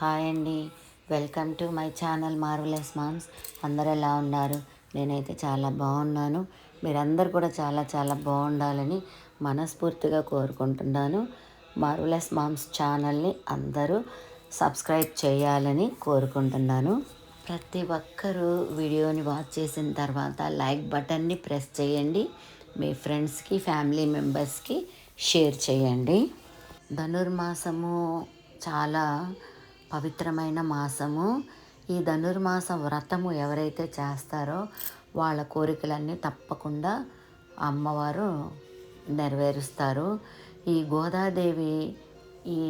Hi అండి. Welcome to my channel marvellous moms. అందరు ఎలా ఉన్నారు? నేనైతే చాలా బాగున్నాను. మీరందరు కూడా చాలా చాలా బాగుండాలని మనస్ఫూర్తిగా కోరుకుంటున్నాను. మార్వలెస్ మామ్స్ ఛానల్ని అందరూ సబ్స్క్రైబ్ చేయాలని కోరుకుంటున్నాను. ప్రతి ఒక్కరూ వీడియోని వాచ్ చేసిన తర్వాత లైక్ బటన్ని ప్రెస్ చేయండి. మీ ఫ్రెండ్స్కి ఫ్యామిలీ మెంబర్స్కి షేర్ చేయండి. ధనుర్మాసము చాలా పవిత్రమైన మాసము. ఈ ధనుర్మాస వ్రతము ఎవరైతే చేస్తారో వాళ్ళ కోరికలన్నీ తప్పకుండా అమ్మవారు నెరవేరుస్తారు. ఈ గోదాదేవి ఈ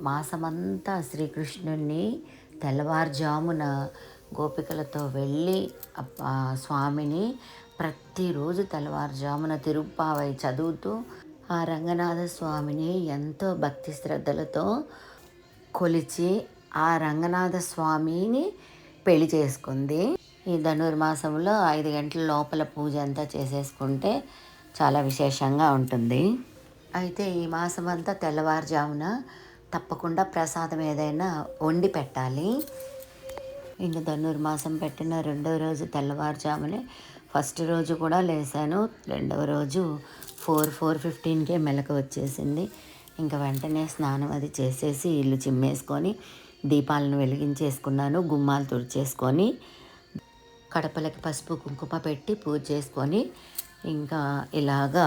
మాసమంతా శ్రీకృష్ణుణ్ణి తెల్లవారుజామున గోపికలతో వెళ్ళి స్వామిని ప్రతిరోజు తెల్లవారుజామున తిరుప్పావై చదువుతూ ఆ రంగనాథ స్వామిని ఎంతో భక్తి శ్రద్ధలతో కొలిచి ఆ రంగనాథ స్వామిని పెళ్ళి చేసుకుంది. ఈ ధనుర్మాసంలో ఐదు గంటల లోపల పూజ అంతా చేసేసుకుంటే చాలా విశేషంగా ఉంటుంది. అయితే ఈ మాసం అంతా తెల్లవారుజామున తప్పకుండా ప్రసాదం ఏదైనా వండి పెట్టాలి. ఇంకా ధనుర్మాసం పెట్టిన రెండవ రోజు తెల్లవారుజామునే ఫస్ట్ రోజు కూడా లేసాను. రెండవ రోజు ఫోర్ ఫోర్ ఫిఫ్టీన్కే మెలకు వచ్చేసింది. ఇంకా వెంటనే స్నానం అది చేసేసి ఇల్లు చిమ్మేసుకొని దీపాలను వెలిగించేసుకున్నాను గుమ్మాలు తుడిచేసుకొని కడపలకి పసుపు కుంకుమ పెట్టి పూజ చేసుకొని ఇంకా ఇలాగా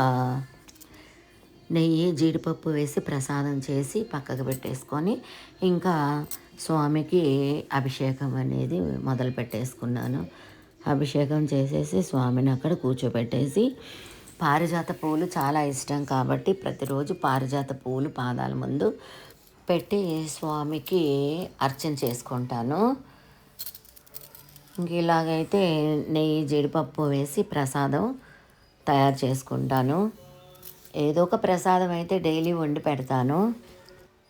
నెయ్యి జీడిపప్పు వేసి ప్రసాదం చేసి పక్కకు పెట్టేసుకొని ఇంకా స్వామికి అభిషేకం అనేది మొదలు పెట్టేసుకున్నాను. అభిషేకం చేసేసి స్వామిని అక్కడ కూర్చోబెట్టేసి పారిజాత పువ్వులు చాలా ఇష్టం కాబట్టి ప్రతిరోజు పారిజాత పువ్వులు పాదాల ముందు పెట్టి స్వామికి అర్చన చేసుకుంటాను. ఇంక ఇలాగైతే నెయ్యి జీడిపప్పు వేసి ప్రసాదం తయారు చేసుకుంటాను. ఏదో ఒక ప్రసాదం అయితే డైలీ వండి పెడతాను.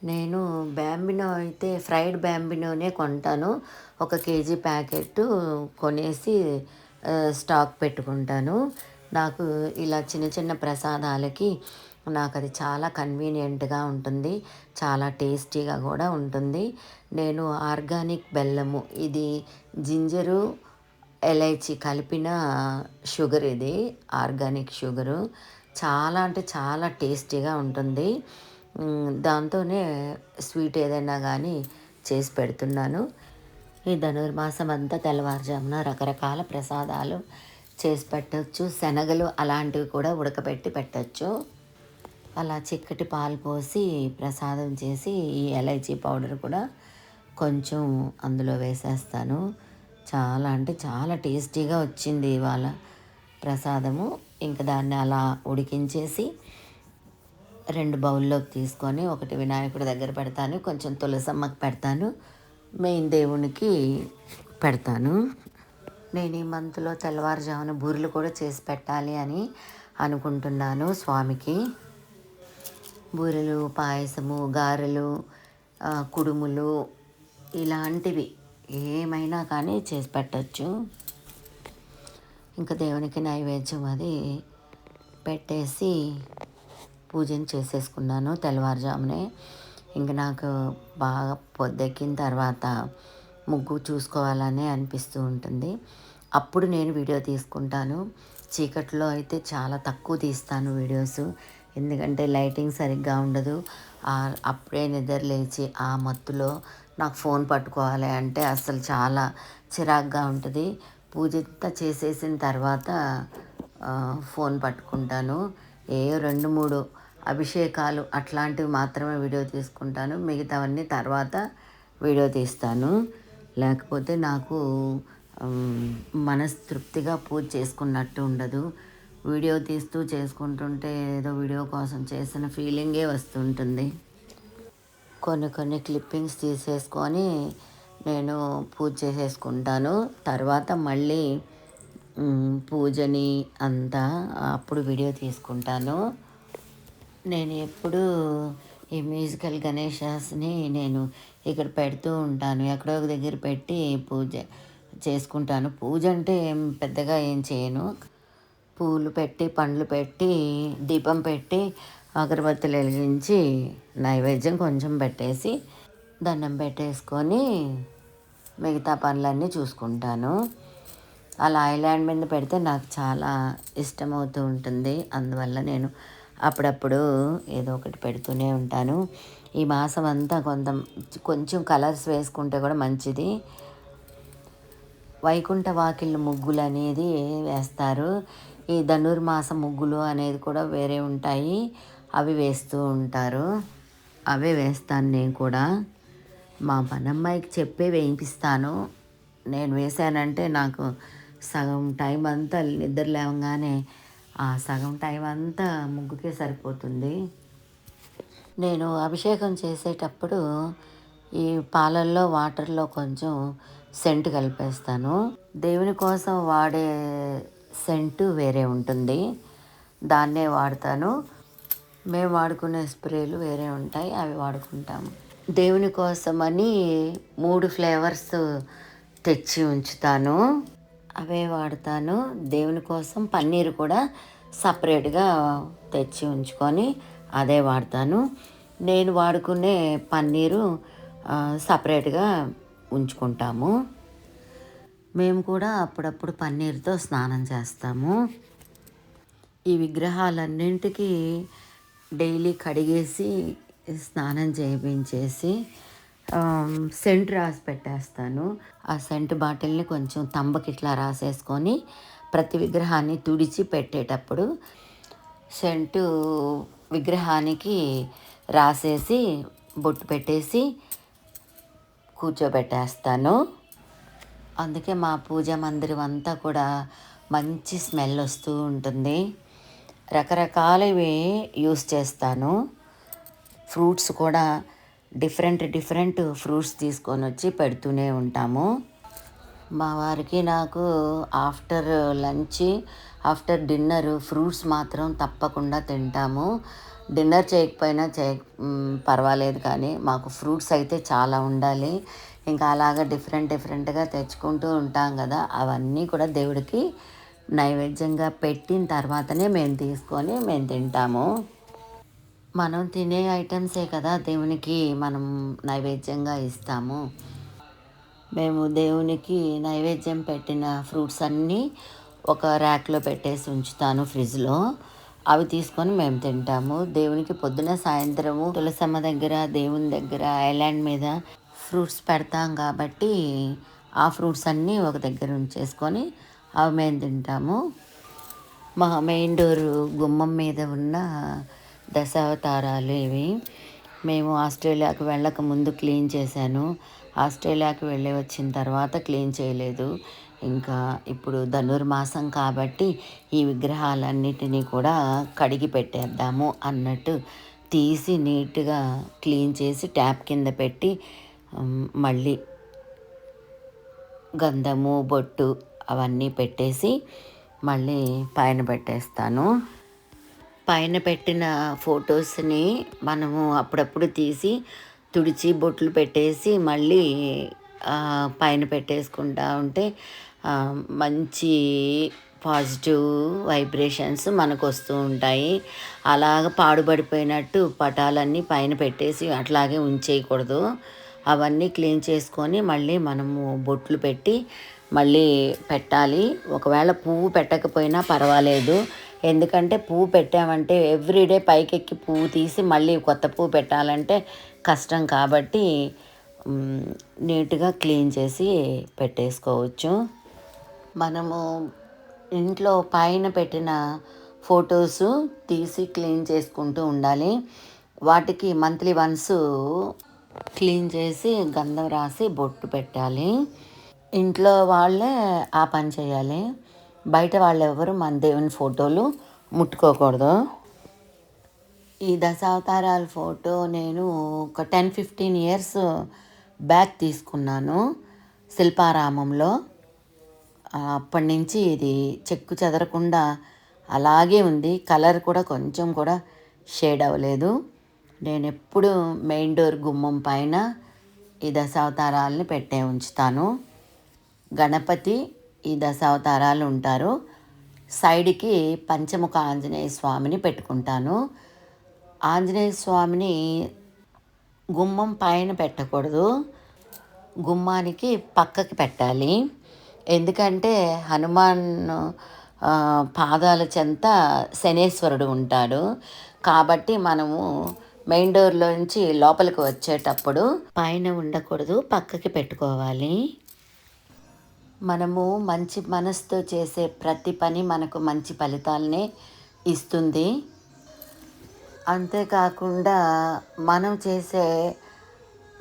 నేను బ్యాంబినో అయితే ఫ్రైడ్ బ్యాంబినోనే కొంటాను. ఒక కేజీ ప్యాకెట్ కొనేసి స్టాక్ పెట్టుకుంటాను. నాకు ఇలా చిన్న చిన్న ప్రసాదాలకి నాకు అది చాలా కన్వీనియంట్గా ఉంటుంది. చాలా టేస్టీగా కూడా ఉంటుంది. నేను ఆర్గానిక్ బెల్లము ఇది జింజరు ఎలైచి కలిపిన షుగర్ ఇది ఆర్గానిక్ షుగరు. చాలా అంటే చాలా టేస్టీగా ఉంటుంది. దాంతోనే స్వీట్ ఏదైనా కానీ చేసి పెడుతున్నాను. ఈ ధనుర్మాసం అంతా తెల్లవారుజామున రకరకాల ప్రసాదాలు చేసి పెట్టచ్చు. శనగలు అలాంటివి కూడా ఉడకబెట్టి పెట్టచ్చు. అలా చిక్కటి పాలు పోసి ప్రసాదం చేసి ఈ ఎలైచీ పౌడర్ కూడా కొంచెం అందులో వేసేస్తాను. చాలా అంటే చాలా టేస్టీగా వచ్చింది ఇవాళ ప్రసాదము. ఇంకా దాన్ని అలా ఉడికించేసి రెండు బౌల్లోకి తీసుకొని ఒకటి వినాయకుడి దగ్గర పెడతాను కొంచెం తులసమ్మకి పెడతాను మెయిన్ దేవునికి పెడతాను. నేను ఈ మంత్లో తెల్లవారుజామున బూరెలు కూడా చేసి పెట్టాలి అని అనుకుంటున్నాను స్వామికి. బూరెలు పాయసము గారెలు కుడుములు ఇలాంటివి ఏమైనా కానీ చేసి పెట్టచ్చు. ఇంకా దేవునికి నైవేద్యం అది పెట్టేసి పూజను చేసేసుకున్నాను తెల్లవారుజామునే. ఇంకా నాకు బాగా పొద్దెక్కిన తర్వాత ముగ్గు చూసుకోవాలని అనిపిస్తూ ఉంటుంది. అప్పుడు నేను వీడియో తీసుకుంటాను. చీకట్లో అయితే చాలా తక్కువ తీస్తాను వీడియోస్. ఎందుకంటే లైటింగ్ సరిగ్గా ఉండదు. అప్పుడే నిద్ర లేచి ఆ మత్తులో నాకు ఫోన్ పట్టుకోవాలి అంటే అసలు చాలా చిరాగ్గా ఉంటుంది. పూజ చేసేసిన తర్వాత ఫోన్ పట్టుకుంటాను. ఏ రెండు మూడు అభిషేకాలు అట్లాంటివి మాత్రమే వీడియో తీసుకుంటాను. మిగతావన్నీ తర్వాత వీడియో తీస్తాను. లేకపోతే నాకు మనస్తృప్తిగా పూజ చేసుకున్నట్టు ఉండదు. వీడియో తీస్తూ చేసుకుంటుంటే ఏదో వీడియో కోసం చేసిన ఫీలింగే వస్తుంటుంది. కొన్ని కొన్ని క్లిప్పింగ్స్ తీసేసుకొని నేను పూజ చేసేసుకుంటాను. తర్వాత మళ్ళీ పూజని అంతా అప్పుడు వీడియో తీసుకుంటాను. నేను ఎప్పుడు ఈ మ్యూజికల్ గణేషాస్ని నేను ఇక్కడ పెడుతూ ఉంటాను. ఎక్కడో ఒక దగ్గర పెట్టి పూజ చేసుకుంటాను. పూజ అంటే ఏం పెద్దగా ఏం చేయను. పూలు పెట్టి పండ్లు పెట్టి దీపం పెట్టి అగరబత్తులు వెలిగించి నైవేద్యం కొంచెం పెట్టేసి దండం పెట్టేసుకొని మిగతా పనులన్నీ చూసుకుంటాను. అలా ఐలాండ్ మీద పెడితే నాకు చాలా ఇష్టమవుతూ ఉంటుంది. అందువల్ల నేను అప్పుడప్పుడు ఏదో ఒకటి పెడుతూనే ఉంటాను. ఈ మాసం అంతా కొంత కొంచెం కలర్స్ వేసుకుంటే కూడా మంచిది. వైకుంఠ వాకిళ్ళ ముగ్గులు అనేది వేస్తారు. ఈ ధనుర్మాస ముగ్గులు అనేది కూడా వేరే ఉంటాయి. అవి వేస్తూ ఉంటారు. అవే వేస్తాను నేను కూడా. మా పనమ్మాయికి చెప్పే వేయిపిస్తాను. నేను వేసానంటే నాకు సగం టైం అంతా నిద్ర లేవగానే ఆ సగం టైం అంతా ముగ్గుకే సరిపోతుంది. నేను అభిషేకం చేసేటప్పుడు ఈ పాలల్లో వాటర్లో కొంచెం సెంట్ కలిపేస్తాను. దేవుని కోసం వాడే సెంటు వేరే ఉంటుంది. దాన్నే వాడతాను. మేము వాడుకునే స్ప్రేలు వేరే ఉంటాయి. అవి వాడుకుంటాము. దేవుని కోసమని మూడు ఫ్లేవర్స్ తెచ్చి ఉంచుతాను. అవే వాడతాను. దేవుని కోసం పన్నీరు కూడా సపరేట్గా తెచ్చి ఉంచుకొని అదే వాడతాను. నేను వాడుకునే పన్నీరు సపరేట్గా ఉంచుకుంటాము. మేము కూడా అప్పుడప్పుడు పన్నీర్తో స్నానం చేస్తాము. ఈ విగ్రహాలన్నింటికి డైలీ కడిగేసి స్నానం చేయించేసి సెంట్ రాసి పెట్టేస్తాను. ఆ సెంట్ బాటిల్ని కొంచెం తంబకి ఇట్లా రాసేసుకొని ప్రతి విగ్రహాన్ని తుడిచి పెట్టేటప్పుడు సెంటు విగ్రహానికి రాసేసి బొట్టు పెట్టేసి కూర్చోబెట్టేస్తాను. అందుకే మా పూజ మందిరం అంతా కూడా మంచి స్మెల్ వస్తూ ఉంటుంది. రకరకాలవి యూస్ చేస్తాను. ఫ్రూట్స్ కూడా డిఫరెంట్ డిఫరెంట్ ఫ్రూట్స్ తీసుకొని వచ్చి పెడుతూనే ఉంటాము. మా వారికి నాకు after lunch after dinner fruits మాత్రం తప్పకుండా తింటాము. డిన్నర్ చేయకపోయినా చే పర్వాలేదు కానీ మాకు ఫ్రూట్స్ అయితే చాలా ఉండాలి. ఇంకా అలాగా డిఫరెంట్ డిఫరెంట్గా తెచ్చుకుంటూ ఉంటాం కదా అవన్నీ కూడా దేవుడికి నైవేద్యంగా పెట్టిన తర్వాతనే మేము తీసుకొని మేము తింటాము. మనం తినే ఐటమ్సే కదా దేవునికి మనం నైవేద్యంగా ఇస్తాము. మేము దేవునికి నైవేద్యం పెట్టిన ఫ్రూట్స్ అన్నీ ఒక ర్యాక్లో పెట్టేసి ఉంచుతాను ఫ్రిడ్జ్లో. అవి తీసుకొని మేము తింటాము. దేవునికి పొద్దున సాయంత్రము తులసమ్మ దగ్గర దేవుని దగ్గర ఐలాండ్ మీద ఫ్రూట్స్ పెడతాం కాబట్టి ఆ ఫ్రూట్స్ అన్నీ ఒక దగ్గర ఉంచేసుకొని అవి మేము తింటాము. మా మెయిన్ డోర్ గుమ్మం మీద ఉన్న దశావతారాలు ఇవి. మేము ఆస్ట్రేలియాకు వెళ్ళక ముందు క్లీన్ చేశాను. ఆస్ట్రేలియాకి వెళ్ళి వచ్చిన తర్వాత క్లీన్ చేయలేదు. ఇంకా ఇప్పుడు ధనుర్మాసం కాబట్టి ఈ విగ్రహాలన్నిటినీ కూడా కడిగి పెట్టేద్దాము అన్నట్టు తీసి నీట్గా క్లీన్ చేసి ట్యాప్ కింద పెట్టి మళ్ళీ గంధము బొట్టు అవన్నీ పెట్టేసి మళ్ళీ పైన పెట్టేస్తాను. పైన పెట్టిన ఫొటోస్ని మనము అప్పుడప్పుడు తీసి తుడిచి బొట్లు పెట్టేసి మళ్ళీ పైన పెట్టేసుకుంటా ఉంటే మంచి పాజిటివ్ వైబ్రేషన్స్ మనకు వస్తూ ఉంటాయి. అలాగ పాడుబడిపోయినట్టు పటాలన్నీ పైన పెట్టేసి అట్లాగే ఉంచేయకూడదు. అవన్నీ క్లీన్ చేసుకొని మళ్ళీ మనము బొట్లు పెట్టి మళ్ళీ పెట్టాలి. ఒకవేళ పువ్వు పెట్టకపోయినా పర్వాలేదు. ఎందుకంటే పువ్వు పెట్టామంటే ఎవ్రీడే పైకెక్కి పువ్వు తీసి మళ్ళీ కొత్త పువ్వు పెట్టాలంటే కష్టం కాబట్టి నీట్గా క్లీన్ చేసి పెట్టేసుకోవచ్చు. మనము ఇంట్లో పైన పెట్టిన ఫొటోస్ తీసి క్లీన్ చేసుకుంటూ ఉండాలి. వాటికి మంత్లీ వన్స్ క్లీన్ చేసి గంధం రాసి బొట్టు పెట్టాలి. ఇంట్లో వాళ్ళే ఆ పని చేయాలి. బయట వాళ్ళు ఎవరు మన దేవుని ఫోటోలు ముట్టుకోకూడదు. ఈ దశావతారాల ఫోటో నేను ఒక టెన్ ఫిఫ్టీన్ ఇయర్స్ బ్యాక్ తీసుకున్నాను శిల్పారామంలో. అప్పటి నుంచి ఇది చెక్కు చెదరకుండా అలాగే ఉంది. కలర్ కూడా కొంచెం కూడా షేడ్ అవ్వలేదు. నేను ఎప్పుడు మెయిన్ డోర్ గుమ్మం పైన ఈ దశావతారాలని పెట్టే ఉంచుతాను. గణపతి ఈ దశావతారాలు ఉంటారు. సైడ్కి పంచముఖ ఆంజనేయ స్వామిని పెట్టుకుంటాను. ఆంజనేయ స్వామిని గుమ్మం పైన పెట్టకూడదు. గుమ్మానికి పక్కకి పెట్టాలి. ఎందుకంటే హనుమాన్ పాదాల చెంత శనేశ్వరుడు ఉంటాడు. కాబట్టి మనము మెయిన్ డోర్లోంచి లోపలికి వచ్చేటప్పుడు పైన ఉండకూడదు పక్కకి పెట్టుకోవాలి. మనము మంచి మనసుతో చేసే ప్రతి పని మనకు మంచి ఫలితాలనే ఇస్తుంది. అంతేకాకుండా మనం చేసే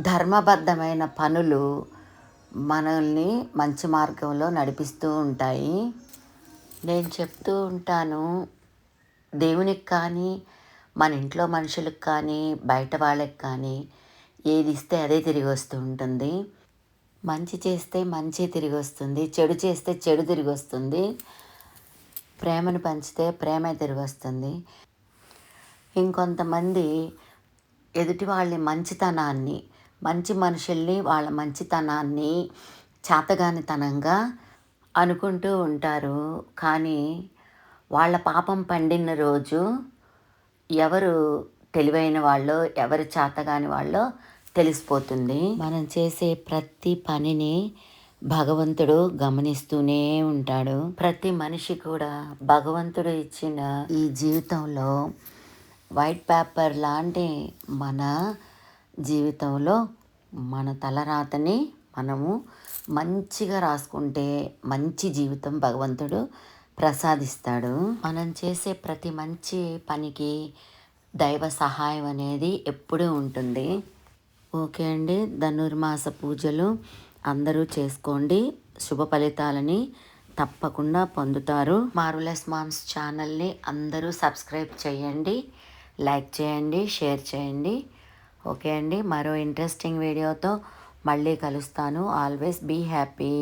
ధర్మబద్ధమైన పనులు మనల్ని మంచి మార్గంలో నడిపిస్తూ ఉంటాయి. నేను చెప్తూ ఉంటాను దేవునికి కానీ మన ఇంట్లో మనుషులకు కానీ బయట వాళ్ళకి కానీ ఏది ఇస్తే అదే తిరిగి వస్తూ ఉంటుంది. మంచి చేస్తే మంచి తిరిగి వస్తుంది చెడు చేస్తే చెడు తిరిగి వస్తుంది ప్రేమను పంచితే ప్రేమే తిరిగి వస్తుంది. ఇంకొంతమంది ఎదుటి వాళ్ళ మంచితనాన్ని మంచి మనుషుల్ని వాళ్ళ మంచితనాన్ని చాతగానితనంగా అనుకుంటూ ఉంటారు. కానీ వాళ్ళ పాపం పండిన రోజు ఎవరు తెలివైన వాళ్ళో ఎవరు చాతగాని వాళ్ళో తెలిసిపోతుంది. మనం చేసే ప్రతి పనిని భగవంతుడు గమనిస్తూనే ఉంటాడు. ప్రతి మనిషి కూడా భగవంతుడు ఇచ్చిన ఈ జీవితంలో వైట్ పేపర్ లాంటి మన జీవితంలో మన తలరాతని మనము మంచిగా రాసుకుంటే మంచి జీవితం భగవంతుడు ప్రసాదిస్తాడు. మనం చేసే ప్రతి మంచి పనికి దైవ సహాయం అనేది ఎప్పుడూ ఉంటుంది. ఓకే అండి ధనుర్మాస పూజలు అందరూ చేసుకోండి. శుభ ఫలితాలని తప్పకుండా పొందుతారు. మారులెస్ మామ్స్ ఛానల్ని అందరూ సబ్స్క్రైబ్ చేయండి. లైక్ చేయండి షేర్ చేయండి. ఓకే అండి మరో ఇంట్రెస్టింగ్ వీడియోతో మళ్ళీ కలుస్తాను. Always be happy